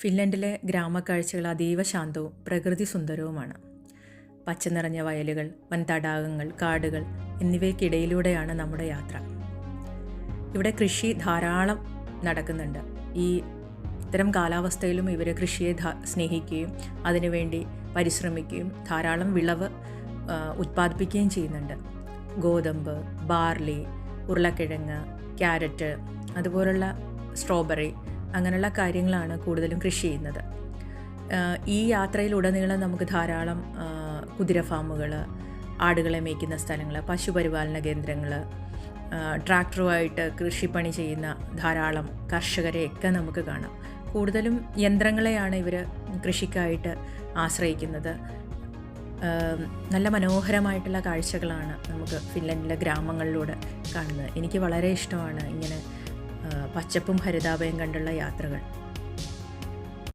ഫിൻലൻഡിലെ ഗ്രാമക്കാഴ്ചകൾ അതീവ ശാന്തവും പ്രകൃതി സുന്ദരവുമാണ് പച്ച നിറഞ്ഞ വയലുകൾ വൻ തടാകങ്ങൾ കാടുകൾ എന്നിവയ്ക്കിടയിലൂടെയാണ് നമ്മുടെ യാത്ര. ഇവിടെ കൃഷി ധാരാളം നടക്കുന്നുണ്ട്. ഈ ഇത്തരം കാലാവസ്ഥയിലും ഇവർ കൃഷിയെ സ്നേഹിക്കുകയും അതിനുവേണ്ടി പരിശ്രമിക്കുകയും ധാരാളം വിളവ് ഉത്പാദിപ്പിക്കുകയും ചെയ്യുന്നുണ്ട്. ഗോതമ്പ് ബാർലി ഉരുളക്കിഴങ്ങ് ക്യാരറ്റ് അതുപോലുള്ള സ്ട്രോബെറി അങ്ങനെയുള്ള കാര്യങ്ങളാണ് കൂടുതലും കൃഷി ചെയ്യുന്നത്. ഈ യാത്രയിലുടനീളം നമുക്ക് ധാരാളം കുതിര ഫാമുകൾ ആടുകളെ മേയ്ക്കുന്ന സ്ഥലങ്ങൾ പശുപരിപാലന കേന്ദ്രങ്ങൾ ട്രാക്ടറുമായിട്ട് കൃഷിപ്പണി ചെയ്യുന്ന ധാരാളം കർഷകരെയൊക്കെ നമുക്ക് കാണാം. കൂടുതലും യന്ത്രങ്ങളെയാണ് ഇവർ കൃഷിക്കായിട്ട് ആശ്രയിക്കുന്നത്. നല്ല മനോഹരമായിട്ടുള്ള കാഴ്ചകളാണ് നമുക്ക് ഫിൻലൻഡിലെ ഗ്രാമങ്ങളിലൂടെ കാണുന്നത്. എനിക്ക് വളരെ ഇഷ്ടമാണ് ഇങ്ങനെ പച്ചപ്പും ഹരിതാപയും കണ്ടുള്ള യാത്രകൾ.